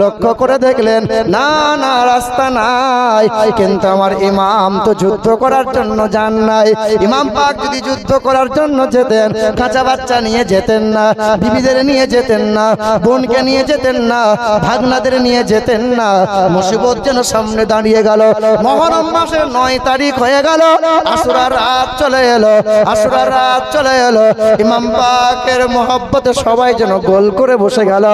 লক্ষ্য করে দেখলেন, না না, রাস্তা নাই। কিন্তু আমার ইমাম তো যুদ্ধ করার জন্য যান নাই। ইমাম পাক যদি যুদ্ধ করার জন্য যেতেন কাঁচা বাচ্চা নিয়ে যেতেন না, বিবিদের নিয়ে যেতেন না, বোনকে নিয়ে যেতেন না ভাগনাদের নিয়ে যেতেন না। মুসিবত যেন সামনে দাঁড়িয়ে গেল। মহরম মাসের নয় তারিখ হয়ে গেল। আসুরা রাত চলে এলো। আসুরা রাত চলে এলো। ইমাম পাকের মোহাব্বতে সবাই যেন গোল করে বসে গেল।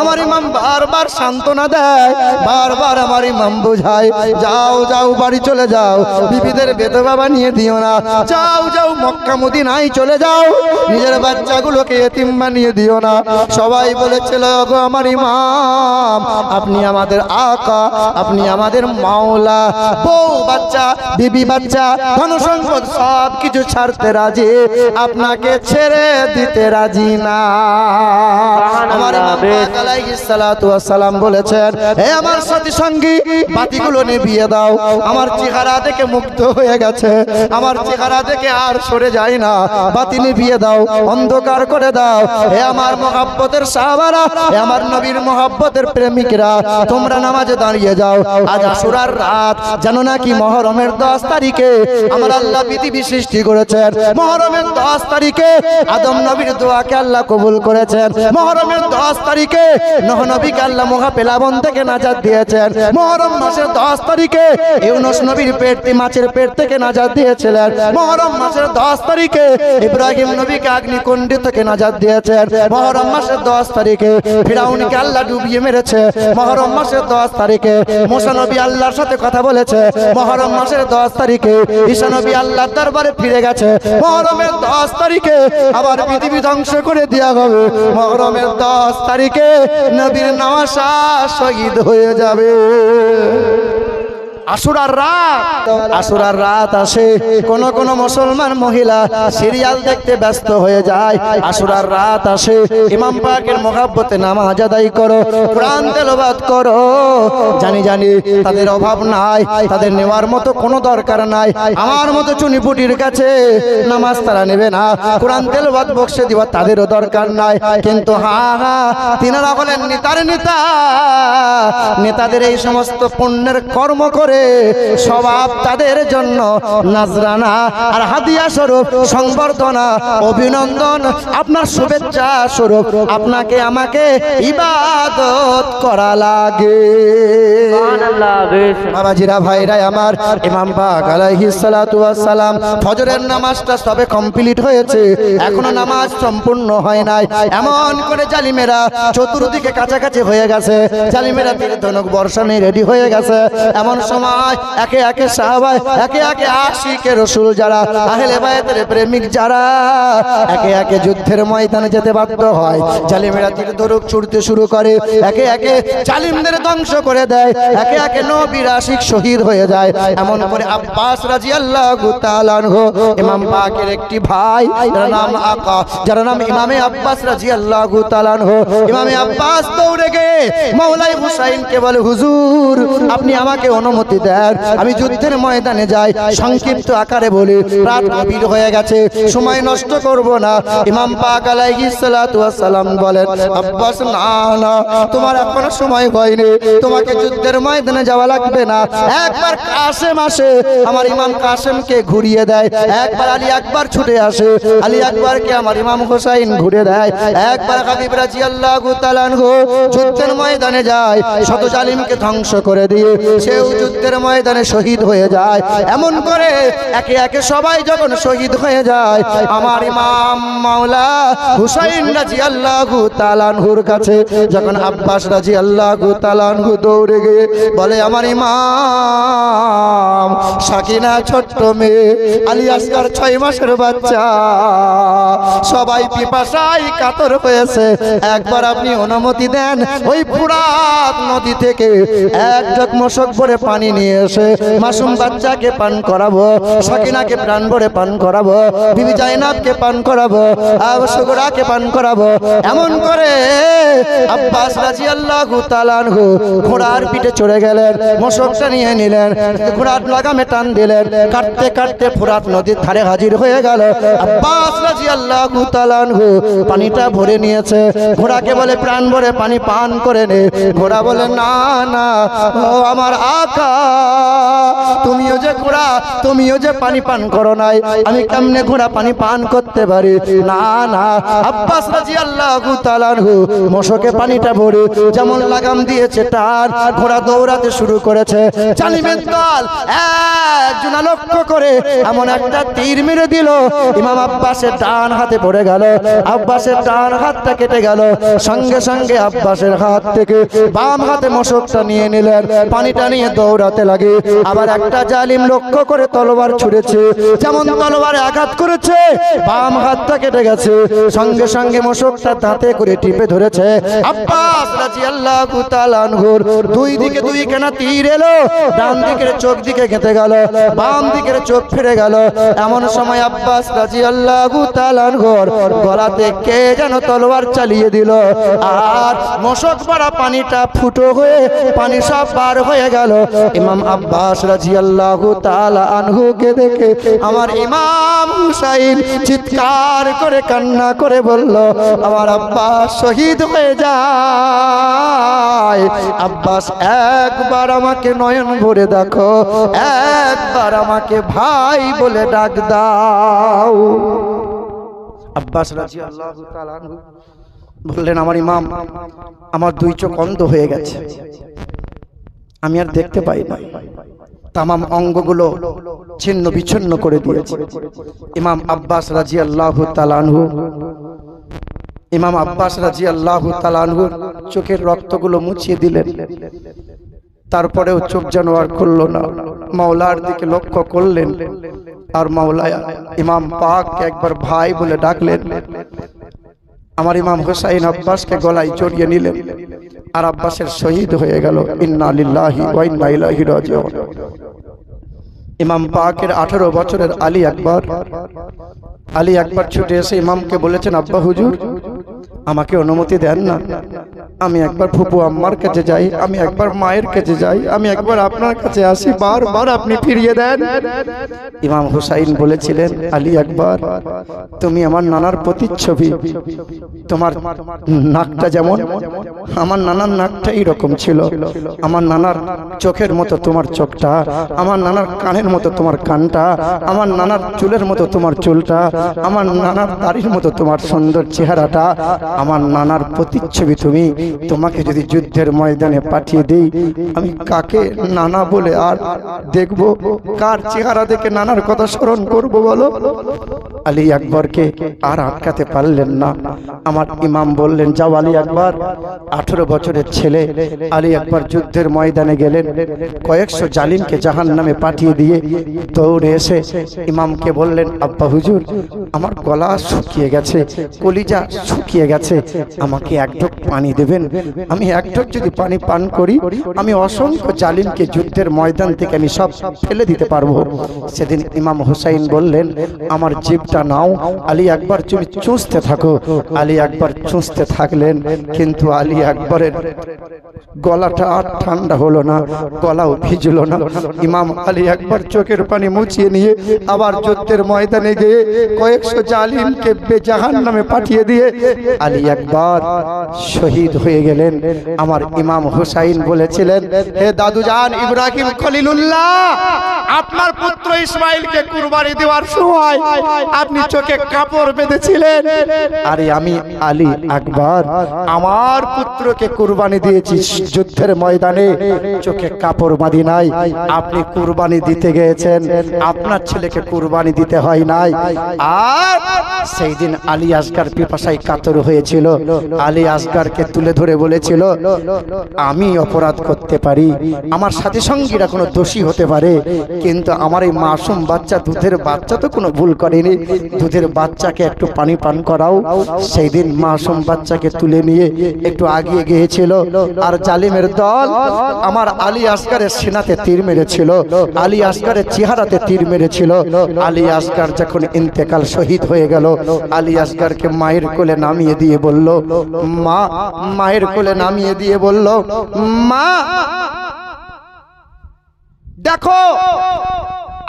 আমার ইমাম বারবার সান্ত্বনা দেয়। বারবার আমার ইমাম বুঝায়, যাও যাও, বাড়ি চলে যাও। বিবিদের বেদবা নিয়ে দিও না। যাও যাও, মক্কা মদিনায় চলে যাও। নিজের বাচ্চাগুলোকে এতিম বানিয়ে দিও না। সবাই বলেছিল গো আমার ইমাম। আপনি আমাদের আকা, আপনি আমাদের মাওলা। বউ বাচ্চা, বিবি বাচ্চা ধন সম্পদ সব কিছু ছাড়তে রাজি, আপনাকে ছেড়ে দিতে রাজি না। আমার ইমাম সালাম বলেছেন হে আমার সাথী সঙ্গী বাতিগুলো নিভিয়ে দাও। আমার চেহারা দেখে মুগ্ধ হয়ে গেছে। আমার চেহারা দেখে আর সরে যায় না। বাতি নিভিয়ে দাও, অন্ধকার করে দাও। হে আমার মহাব্বতের সাহাবারা হে আমার নবীর মহাব্বতের প্রেমিকরা, তোমরা নামাজে দাঁড়িয়ে যাও। আজ আশুরার রাত, জানো নাকি মহরমের দশ তারিখে আমার আল্লাহ পৃথিবী সৃষ্টি করেছেন। মহরমের দশ তারিখে আদম নবীর দোয়াকে আল্লাহ কবুল করেছেন। মহরমের দশ তারিখে নহ নবীকে আল্লাহ মহা পেলাবন থেকে নাজাদ দিয়েছেন। মহরম মাসের দশ তারিখে ইউনুস নবীর পেট মাছের পেট থেকে নাজাদ দিয়েছিলেন। মহরম মাসের দশ তারিখে ইব্রাহিম নবীকে আগ্নিকুণ্ড থেকে নাজাদ দিয়েছেন। মহরম মাসের দশ তারিখে ফিরাউনকে আল্লাহ ডুবিয়ে মেরেছে। মহরম মাসের দশ তারিখে মোসানবী আল্লাহর সাথে কথা বলেছে। মহরম মাসের দশ তারিখে ঈশানবী আল্লাহ দরবারে ফিরে গেছে। মহরমের দশ তারিখে আবার পৃথিবী ধ্বংস করে দেওয়া হবে। মহরমের দশ তারিখে নবীর নওয়াসা শহীদ হয়ে যাবে। আসুরার রাত। আসুরার রাত আসে। কোন কোন মুসলমান মহিলা সিরিয়াল দেখতে ব্যস্ত হয়ে যায়। আসুরার রাত আসে। ইমাম পাকের মোহাব্বতে নামাজ আদায় করো, কোরআন তেলাওয়াত করো। জানি জানি তাদের অভাব নাই, তাদের নেওয়ার মতো কোনো দরকার নাই। আমার মতো চুনিপুটির কাছে নামাজ তারা নেবে না। কোরআন তেলাওয়াত বক্সে দিবা তাদেরও দরকার নাই। কিন্তু হা হা, তিনারা বলেন নেতার নেতা। নেতাদের এই সমস্ত পুণ্যের কর্ম করে স্বভাব তাদের জন্য নাজরানা আর হাদিয়া স্বরূপ সংবর্ধনা অভিনন্দন। আপনার শুভেচ্ছা স্বরূপ আপনাকে আমাকে ইবাদত করা লাগে। বাবাজিরা ভাইরা আমার ইমাম পাক আলাইহিস সালাতু ওয়াস সালাম ফজরের নামাজটা সবে কমপ্লিট হয়েছে। এখনও নামাজ সম্পূর্ণ হয় নাই। এমন করে জালিমেরা চতুর্দিকে কাছাকাছি হয়ে গেছে। জালিমেরা তীর ধনুক বর্ষা নিয়ে রেডি হয়ে গেছে। এমন সময় যুদ্ধের ময়দানে যেতে বাধ্য হয়, জালিমেরা তীর ধনুক ছুটতে শুরু করে। একে একে জালিমদের ধ্বংস করে দেয়, একে একে নবীর আশিক শহীদ হয়ে যায়। এমন করে আব্বাস রাজি আল্লাহ ইমাম পাকের একটি ভাই নাম আকা, যার নাম ইমামে আব্বাস রাজি আল্লাহ ইমামে আব্বাস দৌড়ে গে মৌলাই হুসাইনকে বলে, হুজুর, আপনি আমাকে অনুমতি দেন আমি যুদ্ধের ময়দানে যাই, সংক্ষিপ্ত আকারে বলি, রাত গভীর হয়ে গেছে, সময় নষ্ট করব না। ইমাম পাক সালাম বলেন, আব্বাস, না না, তোমার এখনও সময় হয়নি। তোমাকে যুদ্ধের ময়দানে যাওয়া লাগবে না। একবার কাসেম আসে, আমার ইমাম কাসেমকে ঘুরিয়ে দেয়। একবার আলী আকবর ছুটে আসে, আলী আকবরকে আমার ইমাম হোসাইন ঘুরে দেয়। একবার হাবিব রাজি আল্লাহ যুদ্ধের ময়দানে যায়, শত জালিমকে ধ্বংস করে দিয়ে সেও যুদ্ধের ময়দানে শহীদ হয়ে যায়। এমন করে একে একে সবাই যখন শহীদ হয়ে যায়, আমার ইমাম মাওলা হুসাইন রাজি আল্লাহ তালানহুর কাছে যখন আব্বাস রাজি আল্লাহ তালানহু দৌড়ে গিয়ে বলে, আমার ইমাম, সাকিনা ছোট্ট মেয়ে, আলী আসকার ছয় মাসের বাচ্চা, সবাই পিপাসায় কাতর হয়েছে। একবার আপনি অনুমতি দেন, ওই পুরাত নদী থেকে এক জগ মশক ভরে পানি নিয়ে এসে মাসুম বাচ্চাকে পান করাবো সাকিনাকে প্রাণ ভরে পান করাবো বিবি জাইনাবকে পান করাবো আর সুগরাকে পান করাবো। এমন করে আব্বাস রাজি আল্লাহ তালানহু ঘোড়ার পিঠে চড়ে গেলেন মশকটা নিয়ে নিলেন ঘোড়ার লাগামে টান দিলেন কাটতে কাটতে ফুরাত নদীর ধারে হাজির হয়ে গেল। আব্বাস রাজি আল্লাহ তালানহু পানিটা ভরে নিয়েছে ঘোড়াকে বলে প্রাণ ভরে পানি পান করে নে। ঘোড়া বলে না না ও আমার আকা তুমিও যে ঘোড়া, তুমিও যে পানি পান করো নাই। আমি কেমনে ঘোড়া পানি পান করতে পারি? না না। আব্বাস রাজি আল্লাহ তালানহু মশকে পানিটা ভরে যেমন লাগাম দিয়েছে তার, ঘোড়া দৌড়াতে শুরু করেছে। জালিমের দল একজনা লক্ষ্য করে এমন একটা তীর মেরে দিল। ইমাম আব্বাসের ডান হাতে পড়ে গেল। আব্বাসের ডান হাতটা কেটে গেল। সঙ্গে সঙ্গে আব্বাসের হাত থেকে বাম হাতে মশকটা নিয়ে নিলেন। পানিটা নিয়ে দৌড়াতে লাগে। আবার একটা জালিম লক্ষ্য করে তলোয়ার ছুড়েছে। যেমন তলোয়ারে আঘাত করেছে, বাম হাতটা কেটে গেছে। সঙ্গে সঙ্গে মশকটা দাঁতে করে টিপে ধরেছে। আব্বাস রাদিয়াল্লাহু তাআলা আনহুর দুই দিকে দুই কেনা তীর এলো, ডান দিকের চোখ দিকে গেঁথে গেল, বাম দিকের চোখ ফিরে গেল। এমন সময় আব্বাস রাদিয়াল্লাহু তাআলা আনহুর গলাতে কে যেন তলোয়ার চালিয়ে দিল। আর মশক পড়া পানিটা ফুটো হয়ে, পানি সব পার হয়ে গেল। ইমাম আব্বাস রাদিয়াল্লাহু তাআলা আনহুকে দেখে আমার ইমাম হুসাইন চিৎকার করে, কান্না করে বলল, আমার আব্বাস শহীদ হয়ে যায়। আব্বাস, একবার আমাকে নয়ন ভরে দেখো। একবার আমাকে ভাই বলে ডাক দাও। আব্বাস তাআলা আনহু বললেন, আমার ইমাম, আমার দুই চোখ অন্ধ হয়ে গেছে। আমি আর দেখতে পাই না। তামাম অঙ্গগুলো ছিন্ন বিচ্ছিন্ন করে দিয়েছে। ইমাম আব্বাস রাজি আল্লাহ তালানহু ইমাম আব্বাস রাজি আল্লাহ তালানহু চোখের রক্তগুলো মুছিয়ে দিলেন। তারপরেও চোখ যেন আর খুলল না। মাওলার দিকে লক্ষ্য করলেন আর মাওলা ইমাম পাককে একবার ভাই বলে ডাকলেন। আমার ইমাম হুসাইন আব্বাসকে গলায় জড়িয়ে নিলেন। আর আব্বাসের শহীদ হয়ে গেল। ইন্না লিল্লাহি ওয়া ইন্না ইলাইহি রাজিউন। ইমাম পাকের আঠারো বছরের আলী আকবর। আলী আকবর ছুটে এসে ইমামকে বলেছেন, আব্বা হুজুর আমাকে অনুমতি দেন না। আমি একবার ফুপু আম্মার কাছে যাই, আমি একবার মায়ের কাছে যাই, আমি একবার আপনার কাছে আসি, বারবার আপনি ফিরিয়ে দেন। ইমাম হুসাইন বলেছিলেন, আলী একবার, তুমি আমার নানার প্রতিচ্ছবি, তোমার নাকটা যেমন, আমার নানার নাকটা এইরকম ছিল। আমার নানার চোখের মতো তোমার চোখটা, আমার নানার কানের মতো তোমার কানটা, আমার নানার চুলের মতো তোমার চুলটা, আমার নানার দাড়ির মতো তোমার সুন্দর চেহারাটা আমার নানার প্রতিচ্ছবি তুমি তোমাকে যদি যুদ্ধের ময়দানে পাঠিয়ে দেই, আমি কাকে নানা বলে আর দেখব? কার চেহারা দেখে নানার কথা স্মরণ করব বলো? আলী আকবরকে আর আটকাতে পারলেন না। আমার ইমাম বললেন, যাও আলী আকবর। আঠেরো বছরের ছেলে আলী আকবর যুদ্ধের ময়দানে গেলেন। কয়েকশো জালিমকে জাহান নামে পাঠিয়ে দিয়ে দৌড়ে এসে ইমামকে বললেন, আব্বা হুজুর, আমার গলা শুকিয়ে গেছে, কলিজা শুকিয়ে গেছে। আমাকে এক ঢোক পানি দেবেন। আমি এক ঢোক যদি পানি পান করি, আমি অসংখ্য জালিমকে যুদ্ধের ময়দান থেকে আমি সব ফেলে দিতে পারব। সেদিন ইমাম হুসাইন বললেন, আমার জীবটা নাও, আলী আকবর, তুমি চুষতে থাকো। আলী আকবর চুষতে থাকলেন, কিন্তু আলী আকবরের গলাটা আর ঠান্ডা হলো না, গলাও ভিজলো না। ইমাম আলী একবার চোখের পানি মুছিয়ে নিয়ে আবার যুদ্ধের ময়দানে গিয়ে কয়েকশো জালিমকে বেজাহান নামে পাঠিয়ে দিয়ে আলী একবার শহীদ হয়ে গেলেন। আমার ইমাম হুসাইন বলেছিলেন, হে দাদুজান ইব্রাহিম খলিলুল্লাহ, আপনার পুত্র ইসমাইলকে কুরবানি দেওয়ার সময় আপনি চোখে কাপড় বেঁধেছিলেন। আরে আমি আলী আকবর, আমার পুত্রকে কুরবানি দিয়েছি যুদ্ধের ময়দানে, চোখে কাপড় বাঁধি নাই। আপনি কুরবানি দিতে গিয়েছেন, আপনার ছেলেকে কুরবানি দিতে হয় নাই। আর সেই দিন আলী আসগার পিপাসায় কাতর হয়েছিল আলী আসগারকে তুলে ধরে বলেছিল, আমি অপরাধ করতে পারি, আমার সাথী সঙ্গীরা কোনো দোষী হতে পারে, কিন্তু আমার এই মাসুম বাচ্চা দুধের বাচ্চা তো কোনো ভুল করেনি। দুধের বাচ্চাকে একটু পানি পান করাও। সেই দিন মাসুম বাচ্চাকে তুলে নিয়ে একটু আগিয়ে গিয়েছিল, আর জালিমের দল আমার আলী আসগারের সেনাতে তীর মেরেছিল, আলী আসগারের চেহারাতে তীর মেরেছিল। আলী আসগার যখন ইন্তেকাল শহীদ হয়ে গেল, আলী আসগারকে মায়ের কোলে নামিয়ে দিয়ে বলল মা মায়ের কোলে নামিয়ে দিয়ে বলল মা দেখো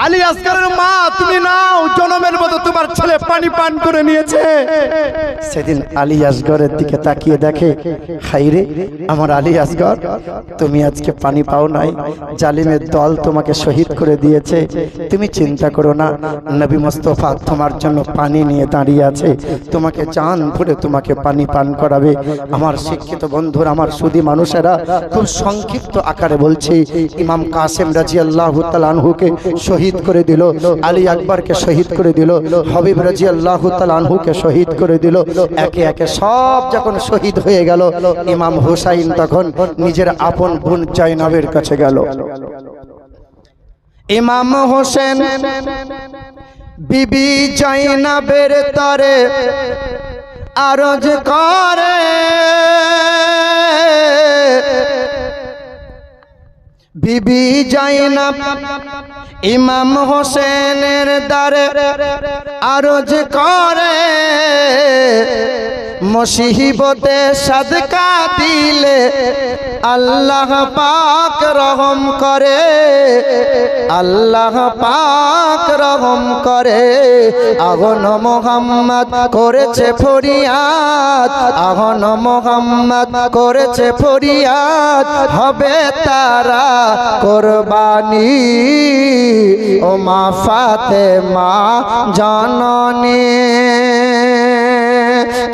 আলী আসগারের মা, তুমি নাও, জনমের মতো তোমার ছেলে পানি পান করে নিয়েছে। সেদিন আলী আসগরের দিকে তাকিয়ে দেখে হাইরে আমার আলী আসগর, তুমি আজকে পানি পাও নাই, জালিমের দল তোমাকে শহীদ করে দিয়েছে। তুমি চিন্তা করো না, নবী মোস্তফা তোমার জন্য পানি নিয়ে দাঁড়িয়ে আছে। তোমাকে চান ভরে তোমাকে পানি পান করাবে। আমার শিক্ষিত বন্ধুরা, আমার সুদী মানুষেরা, খুব সংক্ষিপ্ত আকারে বলছি, ইমাম কাসেম রাজি আল্লাহ তালানহুকে শহীদ করে দিল, আলী আকবরকে শহীদ করে দিল, হবিব রাজি আল্লাহ তালানহুকে শহীদ করে দিল। একে একে সব যখন শহীদ হয়ে গেল, ইমাম হুসাইন তখন নিজের আপন বোন জয়নবের কাছে গেল। ইমাম হোসেন বিবি জয়নবের তরে আরজ করে। বিবি জয়নব ইমাম হোসেনের দ্বারে আরজ করে। মুসিবতে সদকা দিলে আল্লাহ পাক রহম করে, আল্লাহ পাক রহম করে। আগন মোহাম্মদ করেছে ফরিয়াদ, আগন মোহাম্মদ করেছে ফরিয়াদ। হবে তারা কোরবানি ও মা ফাতে মা জননী।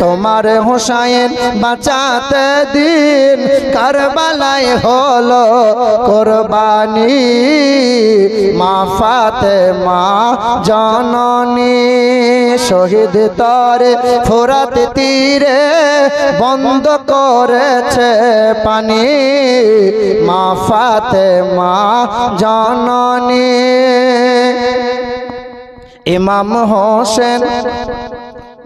তোমার হোসাইন বাঁচাতে দিন। কারবালায় হলো কোরবানি, মা ফাতে মা জননী। শহীদ তরে ফোরাত তীরে বন্ধ করেছে পানি। মা ফাতে মা জননী। ইমাম হোসেন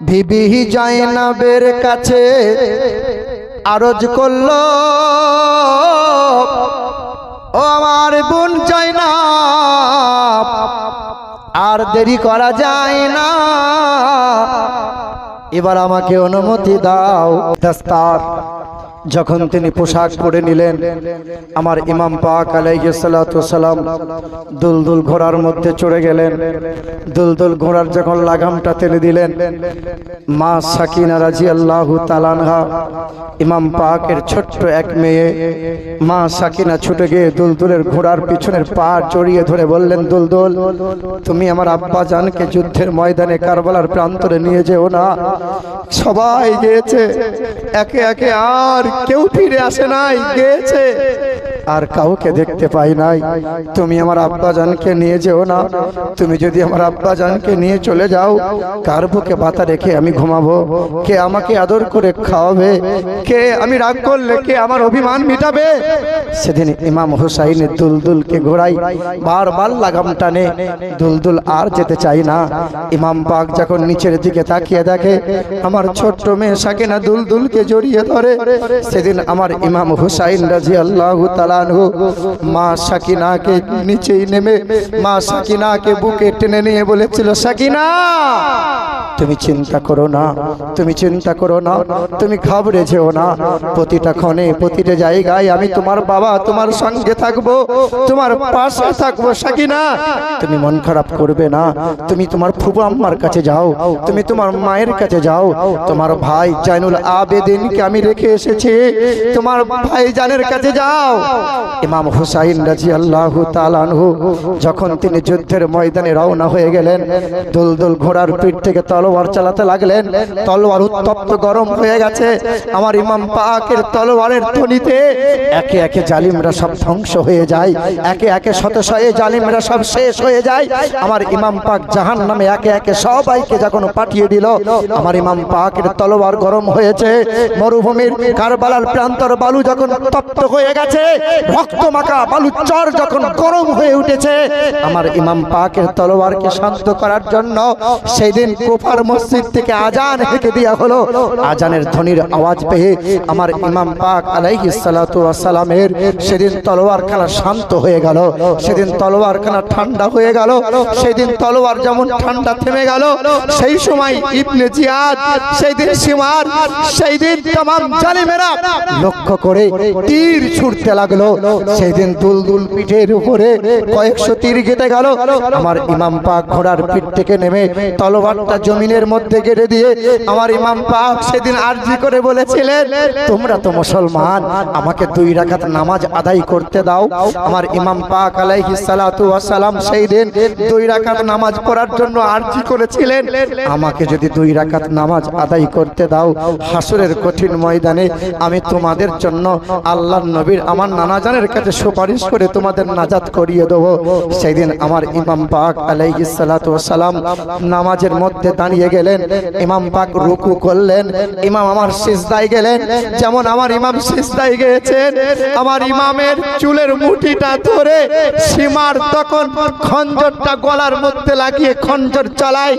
বিবি জয়নবের কাছে আরজ করল, ও আমার বোন জয়নব আর দেরি করা যায় না। এবার আমাকে অনুমতি দাও, দাস্তার। যখন তিনি পোশাক পরে নিলেন, আমার ইমাম পাক আলাইসালাম দুলদুল ঘোড়ার মধ্যে চড়ে গেলেন। দুলদুল ঘোড়ার যখন লাগামটা টেনে দিলেন, মা সাকিনা রাজি আল্লাহ তালানহা ইমাম পাকের ছোট্ট এক মেয়ে, মা সাকিনা ছুটে গিয়ে দুলদুলের ঘোড়ার পিছনের পা জড়িয়ে ধরে বললেন, দুলদুল, তুমি আমার আব্বা জানকে যুদ্ধের ময়দানে কারবালার প্রান্তরে নিয়ে যেও না। সবাই গিয়েছে, একে একে আর কেউ ফিরে আসে নাই গিয়েছে। আর কাউকে দেখতে পাই নাই। তুমি আমার আব্বা জানকে নিয়ে যেও না। তুমি যদি আমার আব্বা জানকে নিয়ে চলে যাও, কার বুকে পাতা রেখে আমি ঘুমাবো? কে আমাকে আদর করে খাওয়াবে? কে আমি রাগ করলে কে আমার অভিমান মিটাবে? সেদিন ইমাম হুসাইনের দুলদুলকে ঘোরাই বারবার লাগাম টানে। দুলদুল আর যেতে চাই না। ইমাম পাক যখন নিচের দিকে তাকিয়ে দেখে, আমার ছোট্ট মেয়ে সাকিনা দুলদুলকে জড়িয়ে ধরে। সেদিন আমার ইমাম হুসাইন রাজি আল্লাহ তালানহু মা সাকিনাকে নিচেই নেমে মা সাকিনাকে বুকে টেনে নিয়ে বলেছিল সাকিনা! তুমি চিন্তা করো না, তুমি চিন্তা করো না, তুমি ঘাবড়ে যেও না। প্রতিটা ক্ষণে, প্রতিটা জায়গায় আমি তোমার বাবা, তোমার সঙ্গে থাকব, তোমার পাশে থাকব সাকিনা তুমি মন খারাপ করবে না, তুমি তোমার ফুবু আম্মার কাছে যাও, তুমি তোমার মায়ের কাছে যাও। তোমার ভাই জাইনুল আবেদিনকে আমি রেখে এসেছি, তোমার ভাই জানের কাছে যাও। ইমাম হুসাইন রাজি আল্লাহ তালানহু যখন তিনি যুদ্ধের ময়দানে রওনা হয়ে গেলেন, দুলদুল ঘোড়ার পিঠ থেকে তলোয়ার চালাতে লাগলেন। তলোয়ার উত্তপ্ত গরম হয়ে গেছে। আমার ইমাম পাকের তলোয়ারের ধ্বনিতে একে একে জালিমরা সব ধ্বংস হয়ে যায়। একে একে শত শয়ে জালিমরা সব শেষ হয়ে যায়। আমার ইমাম পাক জাহান নামে একে একে সবাইকে যখন পাঠিয়ে দিল, আমার ইমাম পাকের তলোয়ার গরম হয়েছে। মরুভূমির কারবালার প্রান্তর বালু যখন তপ্ত হয়ে গেছে, রক্ত মাখা বালু চর যখন গরম হয়ে উঠেছে, আমার ইমাম পাকের তলোয়ারকে শান্ত করার জন্য সেই দিন কুফার মসজিদ থেকে আজান হেঁকে দেওয়া হলো। আজানের ধ্বনির আওয়াজ পেয়ে আমার ইমাম পাক আলাইহি সালামের সেদিন তলোয়ার খানা শান্ত হয়ে গেল। সেদিন তলোয়ার খানা ঠান্ডা হয়ে গেল। সেদিন তলোয়ার যেমন ঠান্ডা থেমে গেল, সেই সময় ইবনে জিয়াদ সেই দিন সীমার সেই দিন জালিমেরা লক্ষ্য করে তীর ছুটতে লাগল। সেই দিন দুল দুল পিঠের উপরে কয়েকশো তীর গেতে গেল। আমার ইমাম পাক ঘোড়ার পিঠ থেকে নেমে তলোয়ারটা জমিনের মধ্যে গেড়ে দিয়ে আমার ইমাম পাক সেদিন আরজি করে বলেছিলেন, তোমরা তো মুসলমান, আমাকে দুই রাকাত নামাজ আদায় করতে দাও। আমার ইমাম পাক আলাইহিস সালাতু সেই দিন দুই রাকাত নামাজ পড়ার জন্য আরজি করেছিলেন। আমাকে যদি দুই রাকাত নামাজ আদায় করতে দাও হাসরের কঠিন ময়দানে, আমি তোমাদের জন্য আল্লাহর নবীর আমার নানাজানের কাছে সুপারিশ করে তোমাদের নাজাত করিয়ে দেবো। সেই দিন আমার ইমাম পাক আলাইহিস সালাতু নামাজের মধ্যে দাঁড়িয়ে গেলেন, ইমাম পাক রুকু করলেন, ইমাম আমার সিজদায় গেলেন, যেমন আমার ইমাম সিজদায় গিয়েছেন, আমার ইমামের চুলের মুঠিটা ধরে সীমার তখন খঞ্জরটা গলার মধ্যে লাগিয়ে খঞ্জর চালায়।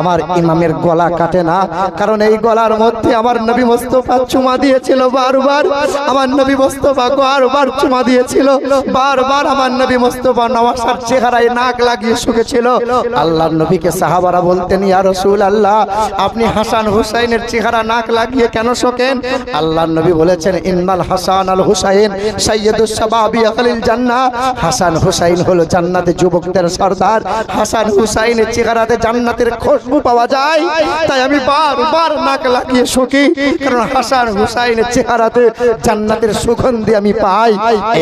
আমার ইমামের গলা কাটে না, কারণ এই গলার মধ্যে আমার নবী মোস্তফা চুমা দিয়েছিল বারবার, আমার নবী মোস্তফা বারবার চুমা দিয়েছিল, বারবার আমার নবী মোস্তফা নওয়াসার চেহারায় নাক লাগিয়ে শুকেছিল। আল্লাহর নবীকে সাহাবারা বলতেন, ইয়া রাসূল আল্লাহ আপনি হাসান হুসাইনের চেহারা নাক লাগিয়ে কেন শোকেন? আল্লাহর নবী বলেছেন, ইন্নাল হাসান আল হুসাইন শাবাবি আহলিল হাসান হুসাইন হলো জান্নাতে যুবকদের সর্দার। হাসান হুসাইনের চেহারাতে জান্নাতের খুশবু পাওয়া যায়। তাই আমি বারবার নাক লাগিয়ে শোকি, কারণ হাসান হুসাইনের চেহারাতে জান্নাতের সুগন্ধি আমি পাই।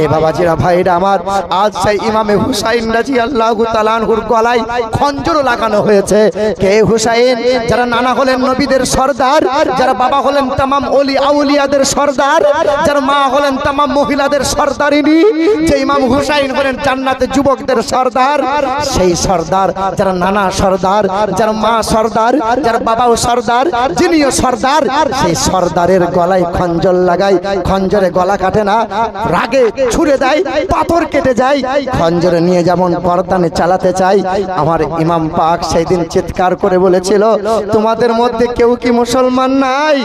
এ বাবাজিরা, ভাইরা আমার, আজ সেই ইমামে হুসাইন রাজি আল্লাহ তালানহুর গলায় খঞ্জর লাগানো হয়েছে। কে হুসাইন? যারা নানা হলেন নবীদের সর্দার, যারা বাবা হলেন তামাম অলি আউলিয়াদের সর্দার, যারা মা হলেন তামাম মহিলাদের সর্দারিনী, যে ইমাম হুসাইন হলেন জান্নাতে যুবকদের সর্দার, সেই সর্দার, যারা নানা সর্দার, যারা মা সর্দার, যার বাবাও সর্দার, যিনিও সর্দার, সেই সর্দারের গলায় খঞ্জর লাগাই খঞ্জরে গলা কাটে না, রাগে ছুড়ে দেয়, পাথর কেটে যায়, খঞ্জরে নিয়ে যেমন বরদানে চালাতে চাই আমার ইমাম পাক সেই দিন চিৎকার করে বলেছিল তোমাদের মধ্যে কেউ কি মুসলমান নাই?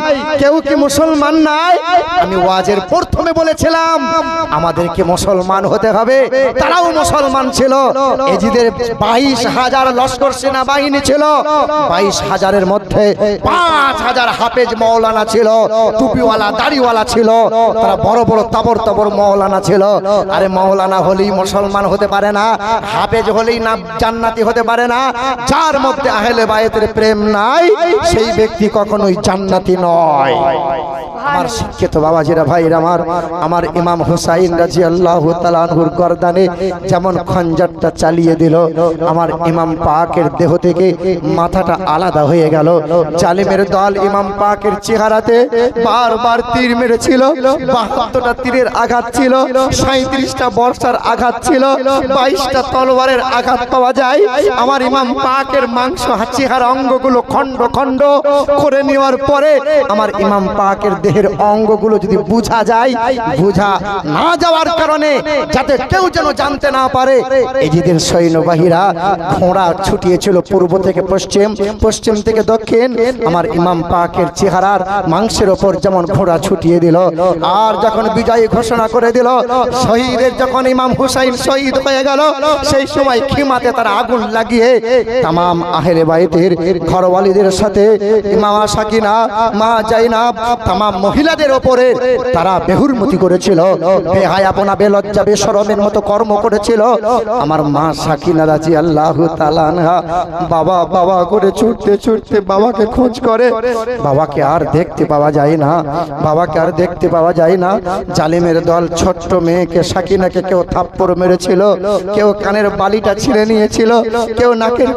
কেউ কি মুসলমান নাই? আমি ওয়াজের প্রথমে বলেছিলাম আমাদেরকে মুসলমান হতে হবে। তারাও মুসলমান ছিল। এজিদের বাইশ হাজার লস্কর সেনাবাহিনী ছিল। বাইশ হাজারের মধ্যে পাঁচ হাজার হাফেজ মৌলানা ছিল। টুপিওয়ালা দাড়িওয়ালা ছিল। তারা বড় বড় তাবর তাবর মৌলানা ছিল। আরে মৌলানা হলেই মুসলমান হতে পারে না হাফেজ হলেই না জান্নাতি হতে পারে না। যার মধ্যে আহলে বায়েতের প্রেম নাই সেই ব্যক্তি কখনোই জান্নাতি নয়। আমার শিক্ষিত বাবাজিরা, ভাইরা আমার আমার ইমাম হুসাইন রাজি আল্লাহ তালানহুর গরদানে যেমন খঞ্জরটা চালিয়ে দিল, আমার ইমাম পাকের দেহ থেকে মাথাটা আলাদা হয়ে গেল। জালিমের দল ইমাম পাকের চেহারাতে বারবার তীর মেরেছিল, বাহাত্তরটা তীরের আঘাত ছিল সাঁত্রিশটা বর্ষার আঘাত ছিল, বাইশটা তলোয়ারের আঘাত পাওয়া যায়। আমার ইমাম পাকের মাংস চেহারা অঙ্গগুলো খণ্ড খণ্ড করে নেওয়ার পরে আমার ইমাম পাকের দেহের অঙ্গগুলো যদি বুঝা যায়, বুঝা না যাওয়ার কারণে যাতে কেউ যেন জানতে না পারে, এজিদের সৈন্যবাহীরা ঘোড়া ছুটিয়েছিল পূর্ব থেকে পশ্চিম পশ্চিম থেকে দক্ষিণ। আমার ইমাম পাকের চেহারার মাংসের ওপর যেমন ঘোড়া ছুটিয়ে দিল, আর যখন বিজয়ী ঘোষণা করে দিল, শহীদের যখন ইমাম হুসাইন শহীদ হয়ে গেল, সেই সময় খিমাতে তারা আগুন লাগিয়ে তামাম আহেলে বাইতের ঘরওয়ালিদের সাথে ইমামা সাকিনা, মা জাইনাব, তামাম মহিলাদের ওপরে তারা বেহুরমতি করেছিল। বেহায়াপনা বেলজ্জা বেসরমের মতো কর্ম করেছিল। আমার মা সাকিনা রাজি আল্লাহ বাবা বাবা করে ছুটতে ছুটতে বাবাকে খোঁজ করে। বাবাকে আর দেখতে পাওয়া যায় না। বাবাকে আর দেখতে পাওয়া যায় না। জালিমের দল ছোট্ট মেয়েকে, সাকিনাকে কেউ থাপ্পড় মেরেছিল। কেউ কানের বালিটা ছিঁড়ে নিয়েছিল। কেউ নাকের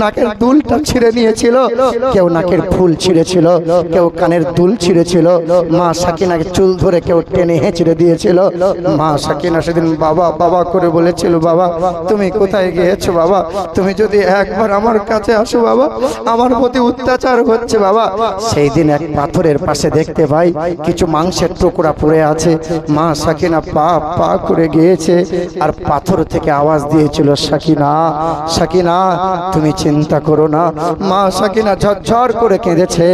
নাকের দুলটা ছিঁড়ে নিয়েছিল। কেউ নাকের ফুল ছিঁড়েছিল। কেউ কানের দুল ছিঁড়েছিল। মা সাকিনাকে চুল ধরে কেউ টেনে হেঁচড়ে দিয়েছিল। মা সাকিনা সেদিন বাবা বাবা করে বলেছিল, বাবা, তুমি কোথায় গিয়েছো বাবা? তুমি যদি একবার আমার কাছে আসো বাবা, আমার প্রতি অত্যাচার হচ্ছে বাবা। সেই দিন এক পাথরের পাশে দেখতে পাই, কিছু মাংসের টুকরা পড়ে আছে। মা সাকিনা পা পা করে গিয়েছে আর পাথর থেকে আওয়াজ দিয়েছিল, সাকিনা সাকিনা, তুমি চিন্তা করো না। মা সাকিনা ঝরঝর করে কেঁদেছে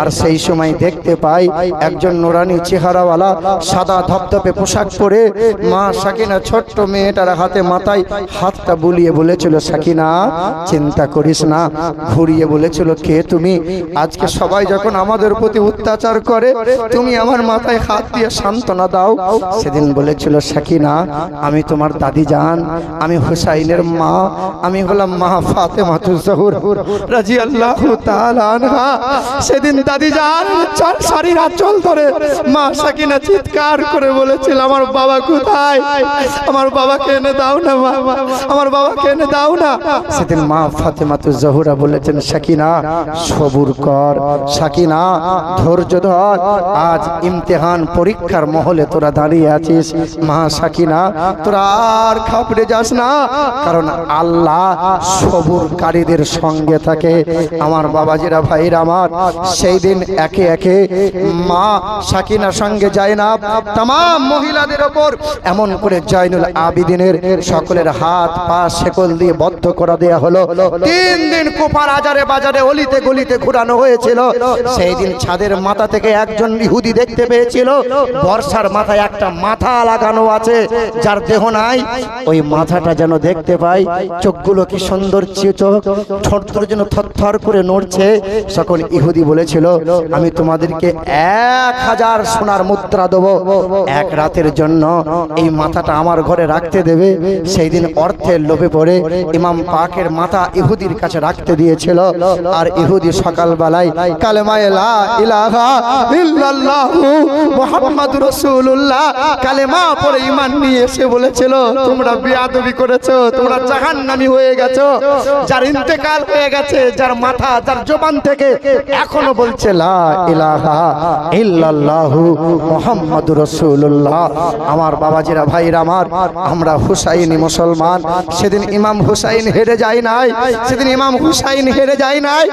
আর সেই সময় দেখতে পাই একজন নোরানি চেহারাওয়ালা সাদা ধপধপে পোশাক পরে মা সাকিনা ছোট্ট মেয়েটার হাতে মাথায় হাতটা বুলিয়ে বলেছিল, সাকিনা, চিন্তা করিস না, ঘুরিয়ে বলেছিল, কে তুমি? আজকে সবাই যখন আমাদের প্রতি অত্যাচার করে, তুমি আমার মাথায় হাত দিয়ে সান্ত্বনা দাও। সেদিন বলেছিল, সাকিনা, আমি তোমার দাদি জান, আমি হুসাইনের মা, আমি হলাম মা ফাতে মাতুজহুর রাজি আল্লাহ সেদিন দাদি জান চার রাত ধরে মা সাকিনা চিৎকার করে বলেছিল, আমার বাবা কোথায়? আমার বাবাকে এনে দাও না, মা। আমার বাবাকে এনে দাও না। সেদিন মা ফাতেমাতু জহুরা বলেছেন, সাকিনা, সবুর কর। সাকিনা, ধৈর্য ধর। আজ ইমতেহান পরীক্ষার মহলে তোরা দাঁড়িয়ে আছিস। মা সাকিনা, তোরা আর খাপড়ে যাস না। কারণ আল্লাহ সবুরকারীদের সঙ্গে থাকে। আমার বাবাজিরা, ভাইরা আমার, সেই দিন একে একে মা সাকিনার সঙ্গে যায় না। তাম মহিলাদের ওপর এমন করে জয়নুল আবিদিনের সকলের হাত, পা, শেকল দিয়ে বদ্ধ করা দেয়া হলো। তিন দিন কোপার আজারে বাজারে অলিতে গলিতে ঘুরানো হয়েছিল। সেই দিন ছাদের মাথা থেকে একজন ইহুদি দেখতে পেয়েছিল। বর্ষার মাথায় একটা মাথা লাগানো আছে, যার দেহ নাই। ওই মাথাটা যেন দেখতে পাই, চোখগুলো কি সুন্দর চোখ ঠোঁটগুলো যেন থরথর করে নড়ছে। সকল ইহুদি বলেছিল, আমি তোমাদেরকে এক হাজার সোনার মুদ্রা দেবো। এক রাতের জন্য এই মাথাটা আমার ঘরে রাখতে দেবে। সেই দিন অর্থের লোভে পড়ে ইমাম পাকের মাথা ইহুদির কাছে রাখতে দিয়েছিল। আর ইহুদি সকালবেলায় কালেমায়ে লা ইলাহা ইল্লাল্লাহু মুহাম্মাদুর কালেমা পড়ে ঈমান নিয়ে এসে বলেছিল, তোমরা বিয়াদবি করেছ, তোমরা হয়ে গেছো। যার হয়ে গেছে, যার মাথা, যার জবান থেকে এখনও বলছে লা ইলাহা ইল্লাল্লাহু মুহাম্মাদুর রাসূলুল্লাহ। আমার বাবাজিরা, ভাইরা আমার, আমরা হুসাইনি মুসলমান। সেদিন ইমাম হুসাইন হেরে যায় নাই, সেদিন ইমাম হুসাইন হেরে যায় নাই।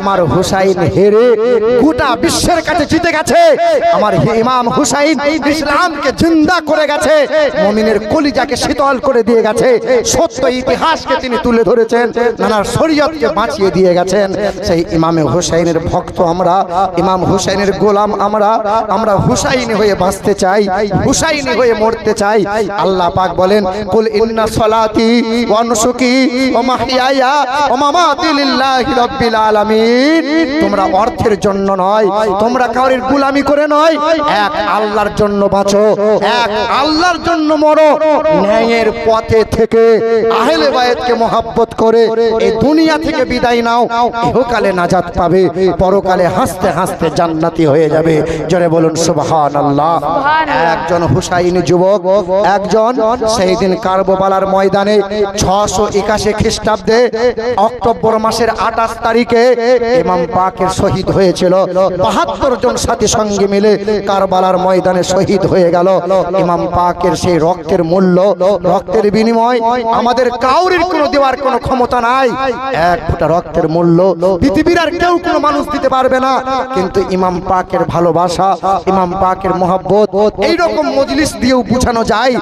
আমার হুসাইন হেরে গোটা বিশ্বের কাছে জিতে গেছে। আমার ইমাম হুসাইন ইসলামকে জিন্দা করে গেছে, মমিনের কলিজাকে শীতল করে দিয়ে গেছে। সত্য ইতিহাসকে তিনি তুলে ধরেছেন নানার শরীয়তকে বাঁচিয়ে দিয়ে গেছেন। সেই ইমামে হুসাইনের ভক্ত আমরা, ইমাম হুসাইনের গোলাম আমরা আমরা হুসাইনি হয়ে বাঁচতে চাই, হুসাইনি হয়ে মরতে চাই। আল্লাহ পাক বলেন, কুল ইন্না সলাতি ওয়া নুসুকি ওয়া মাহইয়ায়া ওয়া মামাতি লিল্লাহি রাব্বিল আলামিন। তোমরা অর্থের জন্য নয়, তোমরা কাউরির গোলামি করে নয়। এক আল্লাহর জন্য বাঁচো, এক আল্লাহর জন্য মরো। ন্যায়ের পথে থেকে আহলে বায়াতকে মহাব্বত করে এই দুনিয়া থেকে বিদায় নাও। ইহকালে নাজাত পাবে, পরকালে হাসতে হাসতে জান্নাতি হয়ে যাবে। জোরে বলুন সুবহানাল্লাহ। একজন হুসাইনি যুবক একজন সেই দিন কার্বোবালার ময়দানে ছশো একাশি খ্রিস্টাব্দে অক্টোবর মাসের আঠাশ তারিখে ইমাম পাকের শহীদ হয়েছিল। বাহাত্তর জন সাথী সঙ্গে মিলে কারবালার ময়দানে শহীদ হয়ে গেল। ইমাম পাকের সেই রক্তের মূল্য রক্তের বিনিময় আমাদের কাউরির কোনো দেওয়ার কোনো ক্ষমতা নাই। এক ফোঁটা রক্তের মূল্য পৃথিবীর আর কেউ কোনো মানুষ দিতে পারবে না। কিন্তু ইমাম পাকের ভালোবাসা ইমাম পাকের মহাব্বত এইরকম মজলিস দিয়েও বুঝানো যায়।